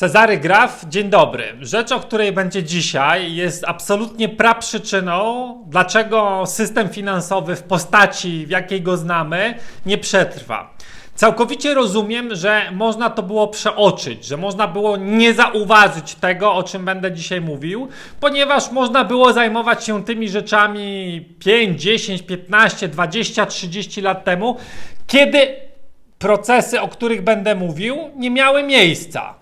Cezary Graf, dzień dobry. Rzecz, o której będzie dzisiaj, jest absolutnie praprzyczyną, dlaczego system finansowy w postaci, w jakiej go znamy, nie przetrwa. Całkowicie rozumiem, że można to było przeoczyć, że można było nie zauważyć tego, o czym będę dzisiaj mówił, ponieważ można było zajmować się tymi rzeczami 5, 10, 15, 20, 30 lat temu, kiedy procesy, o których będę mówił, nie miały miejsca.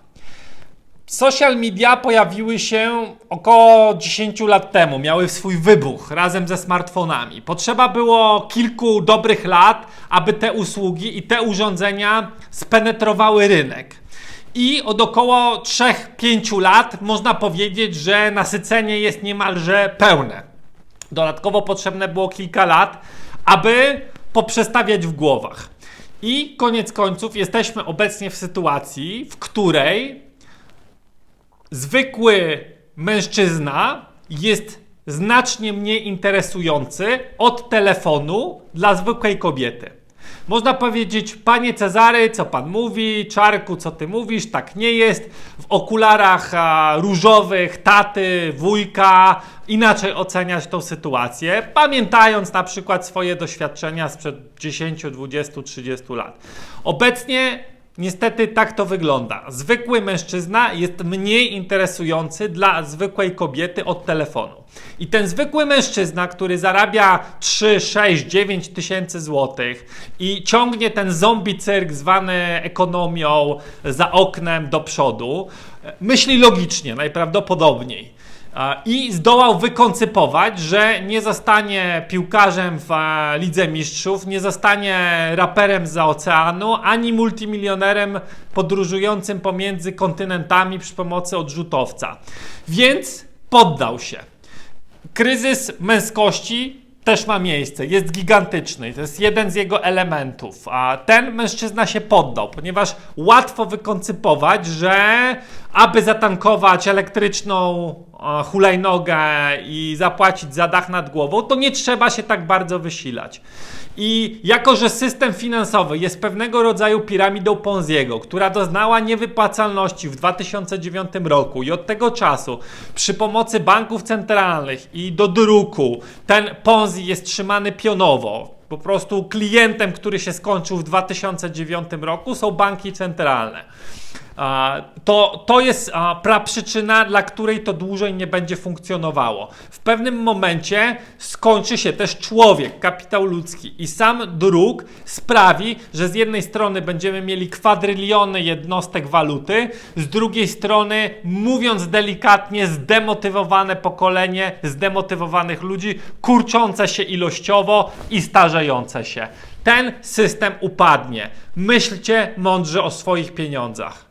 Social media pojawiły się około 10 lat temu, miały swój wybuch razem ze smartfonami. Potrzeba było kilku dobrych lat, aby te usługi i te urządzenia spenetrowały rynek. I od około 3-5 lat można powiedzieć, że nasycenie jest niemalże pełne. Dodatkowo potrzebne było kilka lat, aby poprzestawiać w głowach. I koniec końców jesteśmy obecnie w sytuacji, w której zwykły mężczyzna jest znacznie mniej interesujący od telefonu dla zwykłej kobiety. Można powiedzieć, panie Cezary, co pan mówi, Czarku, co ty mówisz, tak nie jest. W okularach a, różowych taty, wujka, inaczej oceniać tą sytuację, pamiętając na przykład swoje doświadczenia sprzed 10, 20, 30 lat. Obecnie Niestety tak to wygląda. Zwykły mężczyzna jest mniej interesujący dla zwykłej kobiety od telefonu. I ten zwykły mężczyzna, który zarabia 3, 6, 9 tysięcy złotych i ciągnie ten zombie cyrk zwany ekonomią za oknem do przodu, myśli logicznie najprawdopodobniej. I zdołał wykoncypować, że nie zostanie piłkarzem w Lidze Mistrzów, nie zostanie raperem za oceanu, ani multimilionerem podróżującym pomiędzy kontynentami przy pomocy odrzutowca. Więc poddał się. Kryzys męskości też ma miejsce, jest gigantyczny, to jest jeden z jego elementów. A ten mężczyzna się poddał, ponieważ łatwo wykoncypować, że aby zatankować elektryczną e, hulajnogę i zapłacić za dach nad głową, to nie trzeba się tak bardzo wysilać. I jako, że system finansowy jest pewnego rodzaju piramidą Ponziego, która doznała niewypłacalności w 2009 roku i od tego czasu przy pomocy banków centralnych i do druku ten Ponzi jest trzymany pionowo. Po prostu klientem, który się skończył w 2009 roku są banki centralne. To, to jest praprzyczyna, dla której to dłużej nie będzie funkcjonowało. W pewnym momencie skończy się też człowiek, kapitał ludzki i sam dróg sprawi, że z jednej strony będziemy mieli kwadryliony jednostek waluty, z drugiej strony, mówiąc delikatnie, zdemotywowane pokolenie zdemotywowanych ludzi, kurczące się ilościowo i starzejące się. Ten system upadnie. Myślcie mądrze o swoich pieniądzach.